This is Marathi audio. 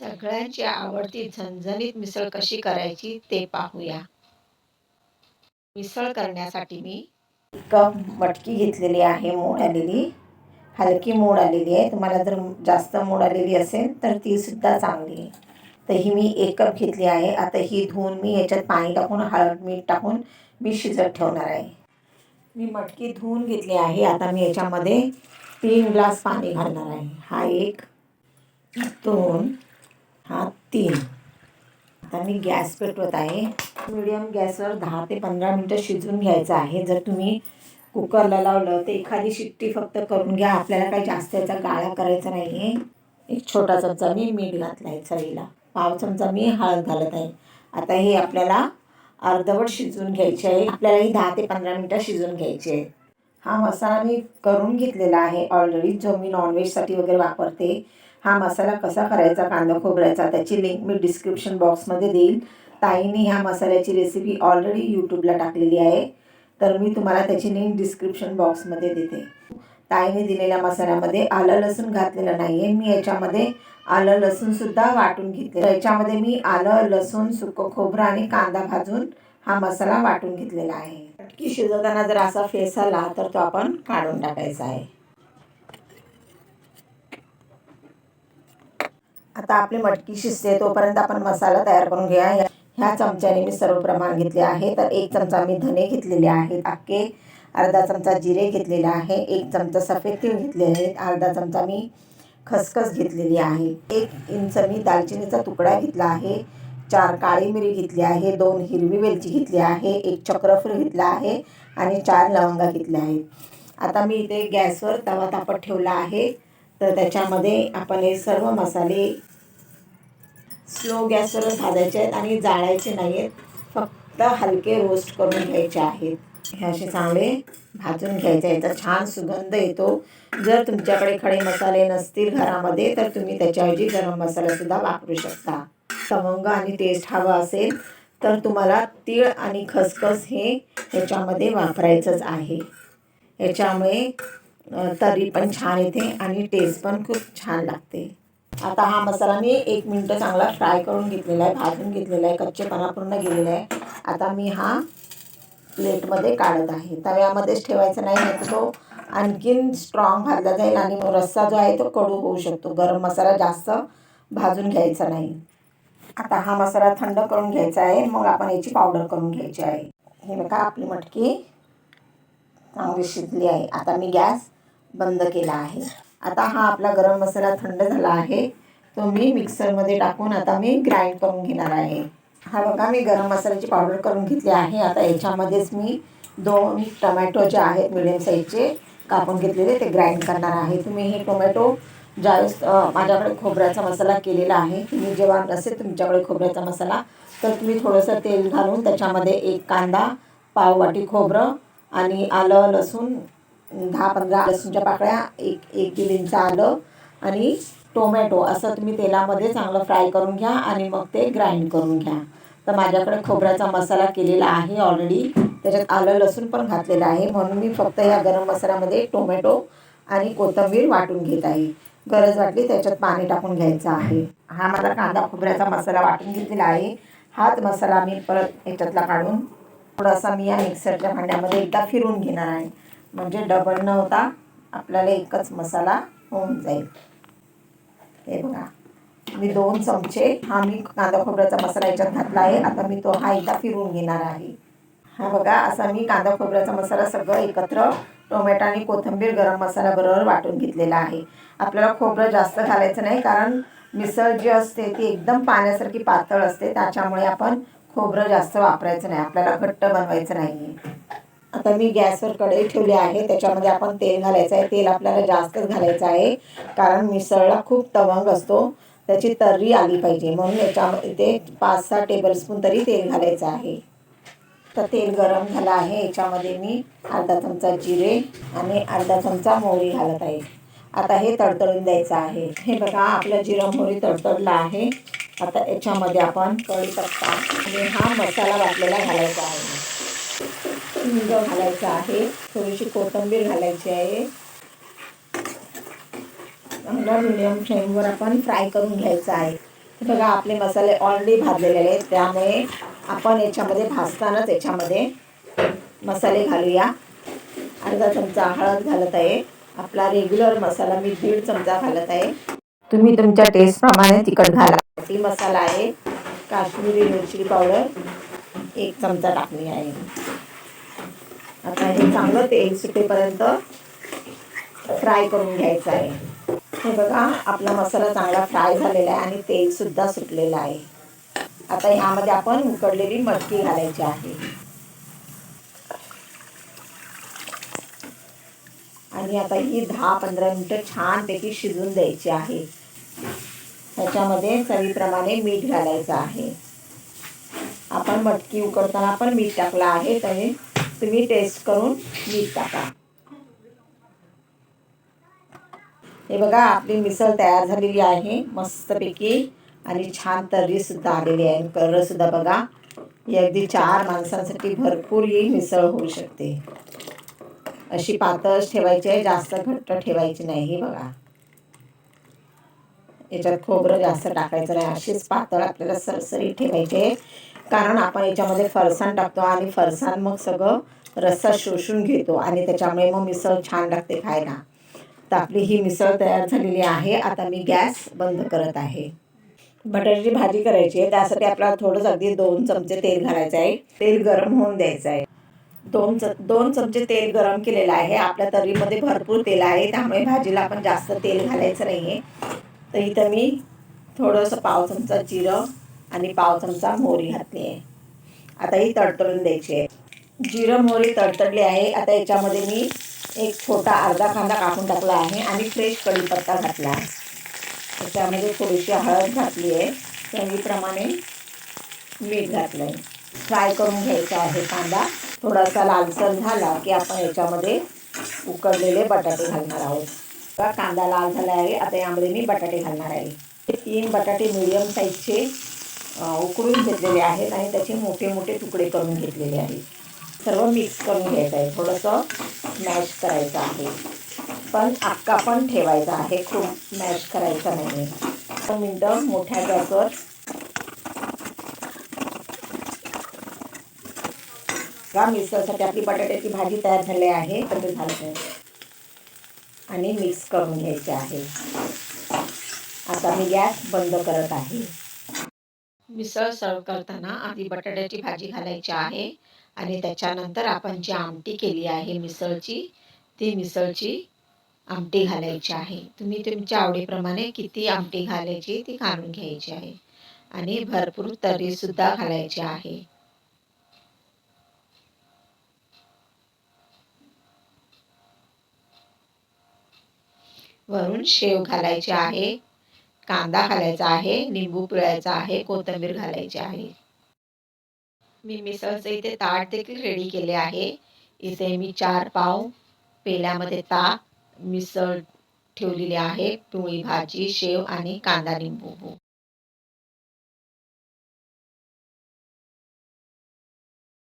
सगळ्यांची आवडती झणझणीत मिसळ कशी करायची ते पाहूया. मिसळ करण्यासाठी मी कप मटकी घेतलेली आहे मोड आलेली. हलकी मोड आलेली आहे. तुम्हाला जर जास्त मोड आलेली असेल तर ती सुद्धा चांगली आहे. तर ही मी एक कप घेतली आहे. आता ही धुवून मी याच्यात पाणी टाकून हळद मीठ टाकून मी शिजत ठेवणार आहे. मी मटकी धुवून घेतली आहे. आता मी याच्यामध्ये तीन ग्लास पाणी घालणार आहे. हा एक दोन हा तीन. आता मी गॅस पेटवत आहे. मिडियम गॅसवर दहा ते पंधरा मिनटं शिजवून घ्यायचं आहे. जर तुम्ही कुकरला लावलं तर एखादी शिट्टी फक्त करून घ्या. आपल्याला काही जास्त याचा गाळा करायचा नाही आहे एक छोटा चमचा मी मीठ घातला आहे चवीला. पाव चमचा मी हळद घालत आहे. आता हे आपल्याला अर्धवट शिजवून घ्यायचे आहे. आपल्याला ही दहा ते पंधरा मिनटं शिजवून घ्यायची आहे. हा मसाला मी करून घेतलेला आहे ऑलरेडी. जो मी नॉनव्हेजसाठी वगैरे वापरते. हा मसाला कसा करायचा कांदा खोबऱ्याचा त्याची लिंक मी डिस्क्रिप्शन बॉक्समध्ये देईल. ताईने ह्या मसाल्याची रेसिपी ऑलरेडी यूट्यूबला टाकलेली आहे. तर मी तुम्हाला त्याची लिंक डिस्क्रिप्शन बॉक्समध्ये देते. ताईने दिलेल्या मसाल्यामध्ये आलं लसूण घातलेलं नाही आहे मी याच्यामध्ये आलं लसूणसुद्धा वाटून घेतले याच्यामध्ये मी आलं लसूण सुकं खोबरं आणि कांदा भाजून हा मसाला वाटून घेतलेला आहे. की शिजवताना जर असा फेस आला तर तो आपण काढून टाकायचा आहे. आता आपली मटकी शिजते तोपर्यंत आपण मसाला तयार करून घ्या ह्या चमच्याने मी सर्व प्रमाण घेतले आहे. तर एक चमचा मी धने घेतलेले आहेत अख्खे. अर्धा चमचा जिरे घेतलेले आहे. एक चमचा सफेद तीळ घेतले आहेत. अर्धा चमचा मी खसखस घेतलेली आहे. एक इंच मी दालचिनीचा तुकडा घेतला आहे. चार काळी मिरी घेतली आहे. दोन हिरवी वेलची घेतली आहे. एक चक्रफूल घेतला आहे आणि चार लवंगा घेतल्या आहेत. आता मी इथे गॅसवर तवा तापत ठेवला आहे. तर त्याच्यामध्ये आपण हे सर्व मसाले स्लो गॅसवर भाजायचे आहेत आणि जाळायचे नाही आहेत. फक्त हलके रोस्ट करून घ्यायचे आहेत. हे असे चांगले भाजून घ्यायचे याचा छान सुगंध येतो. जर तुमच्याकडे खडे मसाले नसतील घरामध्ये तर तुम्ही त्याच्याऐवजी गरम मसालासुद्धा वापरू शकता. खमंग आणि टेस्ट हवा असेल तर तुम्हाला तीळ आणि खसखस हे याच्यामध्ये वापरायचंच आहे. याच्यामुळे तरी पण छान येते आणि टेस्ट पण खूप छान लागते. आता हा मसाला मी एक मिनटं चांगला फ्राय करून घेतलेला आहे भाजून घेतलेला आहे कच्चेपणा पूर्ण गेलेला आहे. आता मी हा प्लेटमध्ये काढत आहे. तव्यामध्येच ठेवायचा नाही नाही तो आणखीन स्ट्रॉंग भाजला जाईल आणि रस्सा जो आहे तो कडू होऊ शकतो. गरम मसाला जास्त भाजून घ्यायचा नाही. आता हा मसाला थंड करून घ्यायचा आहे मग आपण याची पावडर करून घ्यायची आहे. हे बघा आपली मटकी चांगली शिजली आहे. आता मी गॅस बंद केला आहे. आता हा आपला गरम मसाला थंड झाला आहे. तो मी मिक्सरमध्ये टाकून आता मी ग्राइंड करून घेणार आहे. हा बघा मी गरम मसाल्याची पावडर करून घेतली आहे. आता याच्यामध्येच मी दोन टमॅटो जे आहेत मिडियम साईजचे कापून घेतलेले ते ग्राइंड करणार आहे. तुम्ही हे टोमॅटो ज्यावेळेस माझ्याकडे खोबऱ्याचा मसाला केलेला आहे तुम्ही जेव्हा नसेल तुमच्याकडे खोबऱ्याचा मसाला तर तुम्ही थोडंसं तेल घालून त्याच्यामध्ये एक कांदा पाववाटी खोबरं आणि आलं लसूण दहा पंधरा लसूणच्या पाकळ्या एक एक किलींचं आलं आणि टोमॅटो असं तुम्ही तेलामध्ये चांगलं फ्राय करून घ्या आणि मग ते ग्राइंड करून घ्या. तर माझ्याकडे खोबऱ्याचा मसाला केलेला आहे ऑलरेडी त्याच्यात आलं लसूण पण घातलेलं आहे. म्हणून मी फक्त या गरम मसाल्यामध्ये टोमॅटो आणि कोथिंबीर वाटून घेत आहे. गरज वाटली त्याच्यात पाणी टाकून घ्यायचं आहे. हा माझा कांदा खोबऱ्याचा मसाला वाटून घेतलेला आहे. हाच मसाला मी परत याच्यातला काढून थोडासा मी या मिक्सरच्या भांड्यामध्ये एकदा फिरून घेणार आहे. म्हणजे डबल न होता आपल्याला एकच मसाला होऊन जाईल. हे बघा. मी दोन चमचे हा मी कांदा खोबऱ्याचा मसाला याच्यात घातला आहे. आता मी तो हा एकदा फिरून घेणार आहे. हा बघा असा मी कांदा खोबऱ्याचा मसाला सगळं एकत्र टोमॅटो आणि कोथिंबीर गरम मसाला बरोबर वाटून घेतलेला आहे. आपल्याला खोबरं जास्त घालायचं नाही कारण मिसळ जी असते ती एकदम पाण्यासारखी पातळ असते. त्याच्यामुळे आपण खोबरं जास्त वापरायचं नाही. आपल्याला घट्ट बनवायचं नाही आता मी गॅसवर कढई ठेवली आहे. त्याच्यामध्ये आपण तेल घालायचं आहे. तेल आपल्याला जास्तच घालायचं आहे. कारण मिसळला खूप तवंग असतो. त्याची तर्री आली पाहिजे. म्हणून याच्यामध्ये ते पाच सहा टेबलस्पून तरी तेल घालायचं आहे. तर तेल गरम झालं आहे. याच्यामध्ये मी अर्धा चमचा जिरे आणि अर्धा चमचा मोहरी घालत आहे. आता हे तडतडून द्यायचं आहे. हे बघा आपलं जिरं मोहरी तडतडला आहे. आता याच्यामध्ये आपण कढीपत्ता आणि हा मसाला वाटलेला घालायचा आहे. हिंग घालायचं आहे. थोडीशी कोथिंबीर घालायची आहे. चांगला मिडियम फ्लेमवर आपण फ्राय करून घ्यायचं आहे. बघा आपले मसाले ऑलरेडी भाजलेले आहेत. त्यामुळे आपण याच्यामध्ये भाजतानाच याच्यामध्ये मसाले घालूया. अर्धा चमचा हळद घालत आहे. आपला रेग्युलर मसाला मी दीड चमचा घालत आहे. तुम्ही तुमच्या टेस्टप्रमाणे तिखट घाला. ती मसाला आहे. काश्मीरी मिरची पावडर एक चमचा टाकली आहे. आता हे चांगलं तेल सुटेपर्यंत फ्राय करून घ्यायचं आहे. हे बघा आपला मसाला चांगला फ्राय झालेला आहे आणि तेलसुद्धा सुटलेलं आहे. आता ह्यामध्ये आपण उकडलेली मटकी घालायची आहे. आणि आता ही दहा पंधरा मिनटं छानपैकी शिजून द्यायची आहे. त्याच्यामध्ये चवीप्रमाणे मीठ घालायचं आहे. आपण मटकी उकडताना पण मीठ टाकलं आहे तरी तुम्ही टेस्ट करून मीठ टाका. हे बघा आपली मिसळ तयार झालेली आहे मस्तपैकी. आणि छान तर्रीसुद्धा आलेली आहे. कलरसुद्धा बघा. ही अगदी चार माणसांसाठी भरपूर ही मिसळ होऊ शकते. अशी पातळ ठेवायची आहे जास्त घट्ट ठेवायची नाही हे बघा. याच्यात खोबरं जास्त टाकायचं नाही. अशीच पातळ आपल्याला सरसरी ठेवायची आहे. कारण आपण याच्यामध्ये फरसाण टाकतो आणि फरसाण मग सगळं रस्सा शोषून घेतो आणि त्याच्यामुळे मग मिसळ छान लागते खायला. तर आपली ही मिसळ तयार झालेली आहे. आता मी गॅस बंद करत आहे. बटाट्याची भाजी करायची आहे. त्यासाठी आपल्याला थोडंसं अगदी दोन चमचे तेल घालायचं आहे. तेल गरम होऊन द्यायचं आहे. दोन च दोन चमचे तेल गरम केलेलं आहे. आपल्या तर्रीमध्ये भरपूर तेल आहे. त्यामुळे भाजीला आपण जास्त तेल घालायचं नाही आहे तर इथं मी थोडंसं पाव चमचा जिरं आणि पाव चमचा मोहरी घातली आहे. आता ही तडतडून द्यायची आहे. जिरं मोहरी तडतडली आहे. आता याच्यामध्ये मी एक छोटा अर्धा कांदा कापून टाकला आहे आणि फ्रेश कढीपत्ता घातला आहे. त्याच्यामध्ये थोडीशी हळद घातली आहे. चवीप्रमाणे मीठ घातलं आहे फ्राय करून घ्यायचा आहे कांदा. थोडासा लालसर झाला की आपण याच्यामध्ये उकडलेले बटाटे घालणार आहोत. कांदा लाल झाला आहे. आता यामध्ये मी बटाटे घालणार आहे. तीन बटाटे मिडियम साईजचे उकडून घेतलेले आहेत आणि त्याचे मोठे मोठे तुकडे करून घेतलेले आहेत. सर्व मिक्स करून घ्यायचं आहे. थोडंसं मॅश करायचं आहे. पण अक्का पण ठेवायचा आहे. खूप मॅश करायचा नाही आहे मिनटं मोठ्या गॅसवर का मिक्सरसाठी आपली बटाट्याची भाजी तयार झाली आहे. तर ते झालं आहे. आणि मिक्स करून घ्यायचे आहे. आता मी गॅस बंद करत आहे. मिसळ सर्व करताना आधी बटाट्याची भाजी घालायची आहे. आणि त्याच्यानंतर आपण जी आमटी केली आहे मिसळची ती मिसळची आमटी घालायची आहे. तुम्ही तुमच्या आवडीप्रमाणे किती आमटी घालायची ती घालून घ्यायची आहे. आणि भरपूर तर्रीसुद्धा घालायची आहे. वरून शेव घालायचे आहे. कांदा घालायचा आहे लिंबू पिळायचा आहे कोथिंबीर घालायची आहे. मी मिसळचं इथे ताट देखील रेडी केले आहे. इथे मी चार पाव पेल्यामध्ये ताक मिसळ ठेवलेली आहे पिवळी भाजी शेव आणि कांदा लिंबू.